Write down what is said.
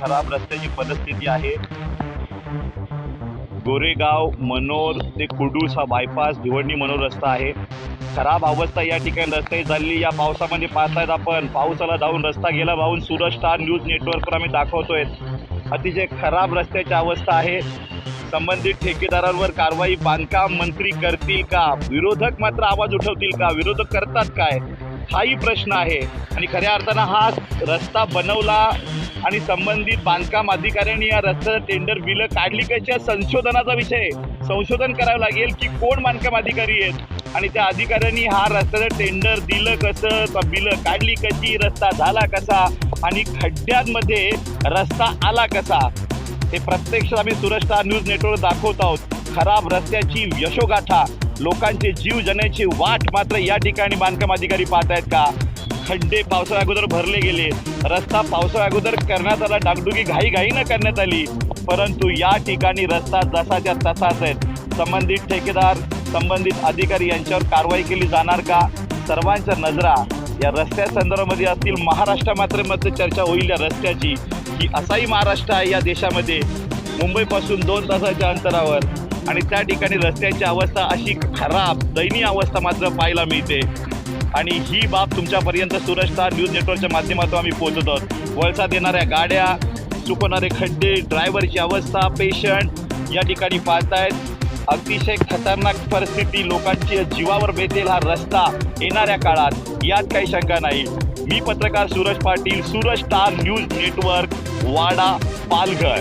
खराब रस्त्याची परिस्थिती आहे. गोरेगाव मनोर ते कुडूस हा बायपास भिवंडी मनोर रस्ता आहे. खराब अवस्था या ठिकाणी रस्ते झाली. या पावसामध्ये पाहतायत आपण. पावसाला जाऊन रस्ता गेला वाहून सूरज स्टार न्यूज नेटवर्कवर आम्ही दाखवतोय. अतिशय खराब रस्त्याची अवस्था आहे. संबंधित ठेकेदारांवर कारवाई बांधकाम मंत्री करतील का? विरोधक मात्र आवाज उठवतील का? विरोधक करतात काय? हाही प्रश्न आहे. आणि खऱ्या अर्थानं हा रस्ता बनवला आणि संबंधित बांधकाम अधिकाऱ्यांनी या रस्त्याचं टेंडर बिलं काढली. कशी या संशोधनाचा विषय. संशोधन करावं लागेल की कोण बांधकाम अधिकारी आहेत? आणि त्या अधिकाऱ्यांनी हा रस्त्याचं टेंडर दिलं कसं? बिलं काढली कशी? रस्ता झाला कसा? आणि खड्ड्यांमध्ये रस्ता आला कसा? हे प्रत्यक्ष आम्ही सुरक्षा न्यूज नेटवर्क दाखवत आहोत. खराब रस्त्याची यशोगाथा. लोकांचे जीव जण्याची वाट मात्र या ठिकाणी बांधकाम अधिकारी पाहत आहेत का? खड्डे पावसाळ्या अगोदर भरले गेले. रस्ता पावसाळ्या अगोदर करण्यात आला. डागडुगी घाई घाईनं करण्यात आली. परंतु या ठिकाणी रस्ता जसाच्या तसाच आहेत संबंधित ठेकेदार संबंधित अधिकारी यांच्यावर कारवाई केली जाणार का? सर्वांच्या नजरा या रस्त्या संदर्भामध्ये असतील. महाराष्ट्र मात्रमध्ये चर्चा होईल या रस्त्याची. की असाही महाराष्ट्र आहे या देशामध्ये. मुंबईपासून दोन तासाच्या अंतरावर. आणि त्या ठिकाणी रस्त्याची अवस्था अशी खराब दयनीय अवस्था मात्र पाहायला मिळते. आणि ही बाब तुमच्यापर्यंत सुरजता स्टार न्यूज नेटवर्कच्या माध्यमातून आम्ही पोहोचत आहोत. वळसा देणाऱ्या गाड्या चुकवणारे खड्डे ड्रायव्हरची अवस्था पेशंट या ठिकाणी पाहतायत. अतिशय खतरनाक परिस्थिती लोकांची जीवावर बेतेल हा रस्ता येणाऱ्या काळात. यात काही शंका नाही. मी पत्रकार Suraj Patil Suraj star news network Wada Palghar.